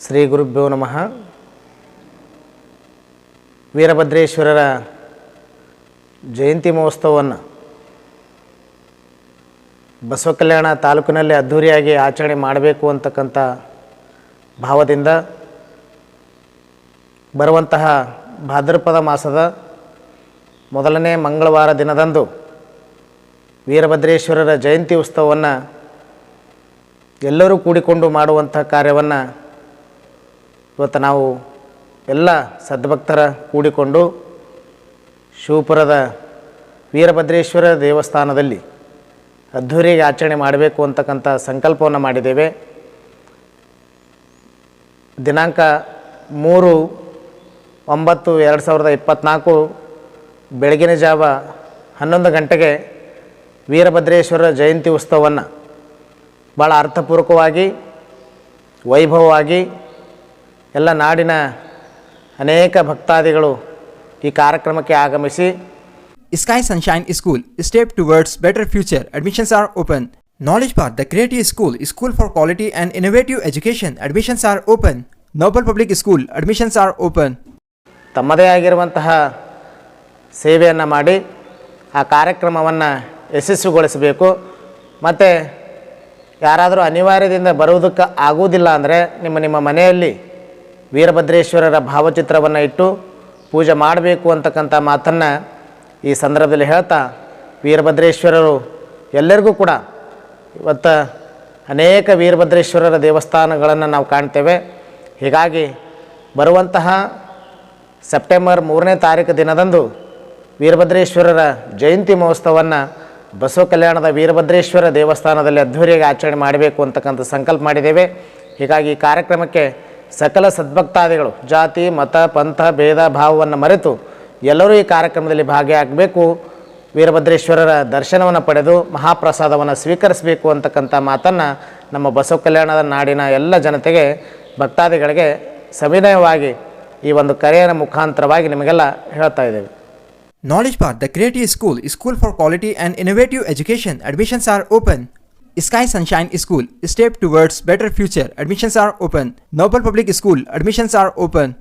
ಶ್ರೀ ಗುರುಭ್ಯೋ ನಮಃ. ವೀರಭದ್ರೇಶ್ವರರ ಜಯಂತಿ ಮಹೋತ್ಸವವನ್ನು ಬಸವಕಲ್ಯಾಣ ತಾಲೂಕಿನಲ್ಲಿ ಅದ್ಧೂರಿಯಾಗಿ ಆಚರಣೆ ಮಾಡಬೇಕು ಅಂತಕ್ಕಂಥ ಭಾವದಿಂದ ಬರುವಂತಹ ಭಾದ್ರಪದ ಮಾಸದ ಮೊದಲನೇ ಮಂಗಳವಾರ ದಿನದಂದು ವೀರಭದ್ರೇಶ್ವರರ ಜಯಂತಿ ಉತ್ಸವವನ್ನು ಎಲ್ಲರೂ ಕೂಡಿಕೊಂಡು ಮಾಡುವಂಥ ಕಾರ್ಯವನ್ನು ಇವತ್ತು ನಾವು ಎಲ್ಲ ಸದ್ಭಕ್ತರ ಕೂಡಿಕೊಂಡು ಶಿವಪುರದ ವೀರಭದ್ರೇಶ್ವರ ದೇವಸ್ಥಾನದಲ್ಲಿ ಅದ್ಧೂರಿಯಾಗಿ ಆಚರಣೆ ಮಾಡಬೇಕು ಅಂತಕ್ಕಂಥ ಸಂಕಲ್ಪವನ್ನು ಮಾಡಿದ್ದೇವೆ. ದಿನಾಂಕ ಮೂರು ಒಂಬತ್ತು ಎರಡು ಸಾವಿರದ ಇಪ್ಪತ್ತ್ನಾಲ್ಕು ಬೆಳಗಿನ ಜಾವ ಹನ್ನೊಂದು ಗಂಟೆಗೆ ವೀರಭದ್ರೇಶ್ವರ ಜಯಂತಿ ಉತ್ಸವವನ್ನು ಭಾಳ ಅರ್ಥಪೂರ್ವಕವಾಗಿ, ವೈಭವವಾಗಿ ಎಲ್ಲ ನಾಡಿನ ಅನೇಕ ಭಕ್ತಾದಿಗಳು ಈ ಕಾರ್ಯಕ್ರಮಕ್ಕೆ ಆಗಮಿಸಿ. Sky Sunshine School step towards better future admissions are open knowledge for the creative school school for quality and innovative education admissions are open Noble Public School admissions are open ತಮ್ಮದೇ ಆಗಿರುವಂತಹ ಸೇವೆಯನ್ನು ಮಾಡಿ ಆ ಕಾರ್ಯಕ್ರಮವನ್ನು ಯಶಸ್ವಿಗೊಳಿಸಬೇಕು. ಮತ್ತು ಯಾರಾದರೂ ಅನಿವಾರ್ಯದಿಂದ ಬರುವುದಕ್ಕೆ ಆಗುವುದಿಲ್ಲ ಅಂದರೆ ನಿಮ್ಮ ನಿಮ್ಮ ಮನೆಯಲ್ಲಿ ವೀರಭದ್ರೇಶ್ವರರ ಭಾವಚಿತ್ರವನ್ನು ಇಟ್ಟು ಪೂಜೆ ಮಾಡಬೇಕು ಅಂತಕ್ಕಂಥ ಮಾತನ್ನು ಈ ಸಂದರ್ಭದಲ್ಲಿ ಹೇಳ್ತಾ ವೀರಭದ್ರೇಶ್ವರರು ಎಲ್ಲರಿಗೂ ಕೂಡ ಇವತ್ತು ಅನೇಕ ವೀರಭದ್ರೇಶ್ವರರ ದೇವಸ್ಥಾನಗಳನ್ನು ನಾವು ಕಾಣ್ತೇವೆ. ಹೀಗಾಗಿ ಬರುವಂತಹ ಸೆಪ್ಟೆಂಬರ್ ಮೂರನೇ ತಾರೀಕು ದಿನದಂದು ವೀರಭದ್ರೇಶ್ವರರ ಜಯಂತಿ ಮಹೋತ್ಸವವನ್ನು ಬಸವ ಕಲ್ಯಾಣದ ವೀರಭದ್ರೇಶ್ವರ ದೇವಸ್ಥಾನದಲ್ಲಿ ಅದ್ಧೂರಿಯಾಗಿ ಆಚರಣೆ ಮಾಡಬೇಕು ಅಂತಕ್ಕಂಥ ಸಂಕಲ್ಪ ಮಾಡಿದ್ದೇವೆ. ಹೀಗಾಗಿ ಈ ಕಾರ್ಯಕ್ರಮಕ್ಕೆ ಸಕಲ ಸದ್ಭಕ್ತಾದಿಗಳು ಜಾತಿ ಮತ ಪಂಥ ಭೇದ ಭಾವವನ್ನು ಮರೆತು ಎಲ್ಲರೂ ಈ ಕಾರ್ಯಕ್ರಮದಲ್ಲಿ ಭಾಗಿಯಾಗಬೇಕು ವೀರಭದ್ರೇಶ್ವರರ ದರ್ಶನವನ್ನು ಪಡೆದು ಮಹಾಪ್ರಸಾದವನ್ನು ಸ್ವೀಕರಿಸಬೇಕು ಅಂತಕ್ಕಂಥ ಮಾತನ್ನು ನಮ್ಮ ಬಸವ ಕಲ್ಯಾಣದ ನಾಡಿನ ಎಲ್ಲ ಜನತೆಗೆ ಭಕ್ತಾದಿಗಳಿಗೆ ಸವಿನಯವಾಗಿ ಈ ಒಂದು ಕರೆಯ ಮುಖಾಂತರವಾಗಿ ನಿಮಗೆಲ್ಲ ಹೇಳ್ತಾ ಇದ್ದೇವೆ Knowledge Path, the Creative School, school for quality and innovative education. Admissions are open. Sky Sunshine School, step towards better future. Admissions are open. Noble Public School, admissions are open.